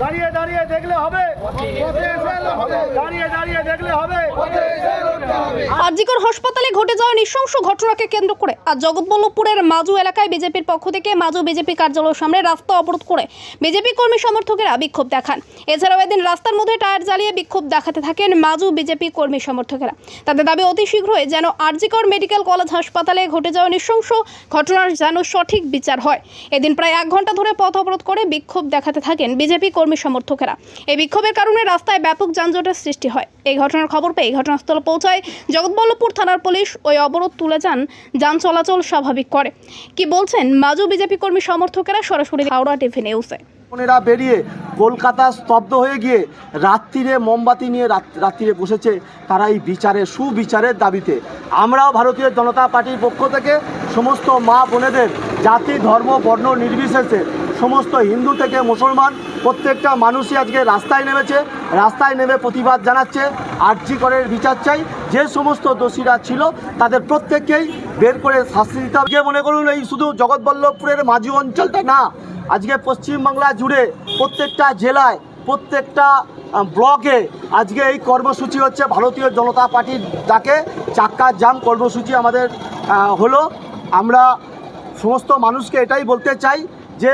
দাঁড়িয়ে দাঁড়িয়ে দেখলে হবে। দাঁড়িয়ে দাঁড়িয়ে দেখলে হবে। আরজিকর হাসপাতালে ঘটে যাওয়া নৃশংস ঘটনাকে কেন্দ্র করে আজ জগৎবল্লভপুরের মাজু এলাকায় বিজেপির পক্ষ থেকে মাজু বিজেপি কার্যালয়ের সামনে রাস্তা অবরোধ করে বিজেপি কর্মী সমর্থকেরা বিক্ষোভ দেখান। এছাড়াও এদিন রাস্তার মধ্যে টায়ার জ্বালিয়ে বিক্ষোভ দেখাতে থাকেন মাজু বিজেপি কর্মী সমর্থকেরা। তাদের দাবি, অতি শীঘ্রই যেন আরজিকর মেডিকেল কলেজ হাসপাতালে ঘটে যাওয়া নৃশংস ঘটনার যেন সঠিক বিচার হয়। এদিন প্রায় এক ঘণ্টা ধরে পথ অবরোধ করে বিক্ষোভ দেখাতে থাকেন বিজেপি কর্মী সমর্থকেরা। এই বিক্ষোভের কারণে রাস্তায় ব্যাপক যানজটের সৃষ্টি হয়। এই ঘটনার খবর পেয়ে ঘটনাস্থলে পৌঁছায় জগৎবল্লভপুর থানার পুলিশ ওই অবরোধ তুলে যান যান চলাচল স্বাভাবিক করে। কি বলছেন মাজু বিজেপি কর্মী সমর্থকেরা সরাসরি হাওড়া টিভি নিউজে? বোনেরা বেরিয়ে কলকাতা স্তব্ধ হয়ে গিয়ে রাত্রিরে মোমবাতি নিয়ে রাত- রাত্রিরে বসেছে তারা এই বিচারে সুবিচারের দাবিতে। আমরাও ভারতীয় জনতা পার্টির পক্ষ থেকে সমস্ত মা বোনেদের জাতি, ধর্ম, বর্ণ, নির্বিশেষে সমস্ত হিন্দু থেকে মুসলমান প্রত্যেকটা মানুষই আজকে রাস্তায় নেমেছে, রাস্তায় নেমে প্রতিবাদ জানাচ্ছে, আর্জি করের বিচার চাই। যে সমস্ত দোষীরা ছিল, তাদের প্রত্যেককেই বের করে শাস্তি দিতে হবে। মনে করুন, এই শুধু জগৎবল্লভপুরের মাঝি অঞ্চলটা না, আজকে পশ্চিমবাংলা জুড়ে প্রত্যেকটা জেলায়, প্রত্যেকটা ব্লকে আজকে এই কর্মসূচি হচ্ছে। ভারতীয় জনতা পার্টির ডাকে চাক্কা জাম কর্মসূচি আমাদের হলো। আমরা সমস্ত মানুষকে এটাই বলতে চাই যে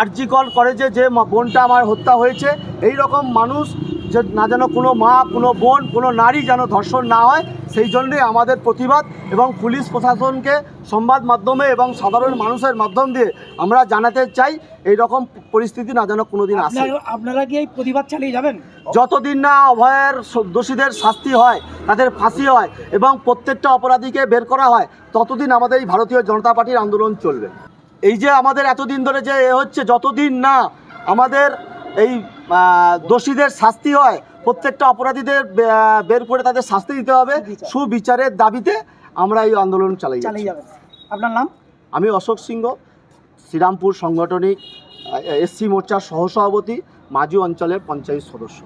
আরজিকল কলেজে যে বোনটা আমার হত্যা হয়েছে এই রকম মানুষ যে না যেন কোনো মা কোনো বোন কোনো নারী যেন ধর্ষণ না হয় সেই জন্যে আমাদের প্রতিবাদ এবং পুলিশ প্রশাসনকে সংবাদ মাধ্যমে এবং সাধারণ মানুষের মাধ্যম দিয়ে আমরা জানাতে চাই এই রকম পরিস্থিতি না যেন কোনোদিন আসে। আপনারা আপনারা কি এই প্রতিবাদ চালিয়ে যাবেন? যতদিন না অভয়ের দোষীদের শাস্তি হয় তাদের ফাঁসি হয় এবং প্রত্যেকটা অপরাধীকে বের করা হয় ততদিন আমাদের এই ভারতীয় জনতা পার্টির আন্দোলন চলবে। এই যে আমাদের এতদিন ধরে যে এ হচ্ছে যতদিন না আমাদের এই দোষীদের শাস্তি হয় প্রত্যেকটা অপরাধীদের বের করে তাদের শাস্তি দিতে হবে সুবিচারের দাবিতে আমরা এই আন্দোলন চালাই চালিয়ে যাবেন। আপনার নাম? আমি অশোক সিংহ শ্রীরামপুর সাংগঠনিক এসসি মোর্চার সহসভাপতি মাঝি অঞ্চলের পঞ্চায়েত সদস্য।